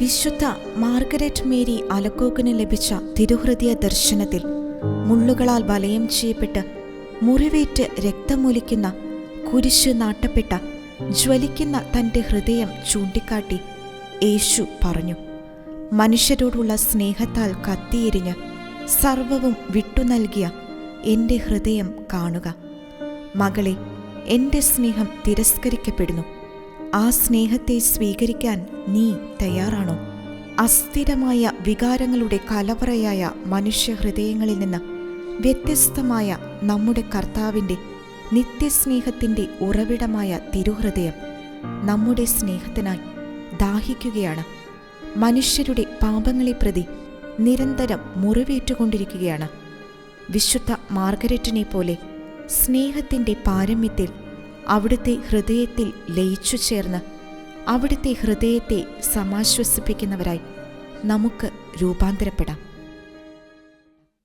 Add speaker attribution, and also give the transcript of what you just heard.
Speaker 1: വിശുദ്ധ Margaret Mary അലക്കോക്കിന് ലഭിച്ച തിരുഹൃദയ ദർശനത്തിൽ മുള്ളുകളാൽ വലയം ചെയ്യപ്പെട്ട് മുറിവേറ്റ് രക്തമൊലിക്കുന്ന കുരിശ് നാട്ടപ്പെട്ട ജ്വലിക്കുന്ന തന്റെ ഹൃദയം ചൂണ്ടിക്കാട്ടി യേശു പറഞ്ഞു മനുഷ്യരോടുള്ള സ്നേഹത്താൽ കത്തിയെരിഞ്ഞ് സർവവും വിട്ടു നൽകിയ എന്റെ ഹൃദയം കാണുക. മകളെ എന്റെ സ്നേഹം തിരസ്കരിക്കപ്പെടുന്നു. ആ സ്നേഹത്തെ സ്വീകരിക്കാൻ നീ തയ്യാറാണോ? അസ്ഥിരമായ വികാരങ്ങളുടെ കലവറയായ മനുഷ്യഹൃദയങ്ങളിൽ നിന്ന് വ്യത്യസ്തമായ നമ്മുടെ കർത്താവിന്റെ നിത്യസ്നേഹത്തിന്റെ ഉറവിടമായ തിരുഹൃദയം നമ്മുടെ സ്നേഹത്തിനായി ദാഹിക്കുകയാണ്. മനുഷ്യരുടെ പാപങ്ങളെ പ്രതി നിരന്തരം മുറിവേറ്റുകൊണ്ടിരിക്കുകയാണ്. വിശുദ്ധ മാർഗരറ്റിനെ പോലെ സ്നേഹത്തിന്റെ പാരമ്യത്തിൽ അവിടുത്തെ ഹൃദയത്തിൽ ലയിച്ചു ചേർന്ന് അവിടുത്തെ ഹൃദയത്തെ സമാശ്വസിപ്പിക്കുന്നവരായി നമുക്ക് രൂപാന്തരപ്പെടാം.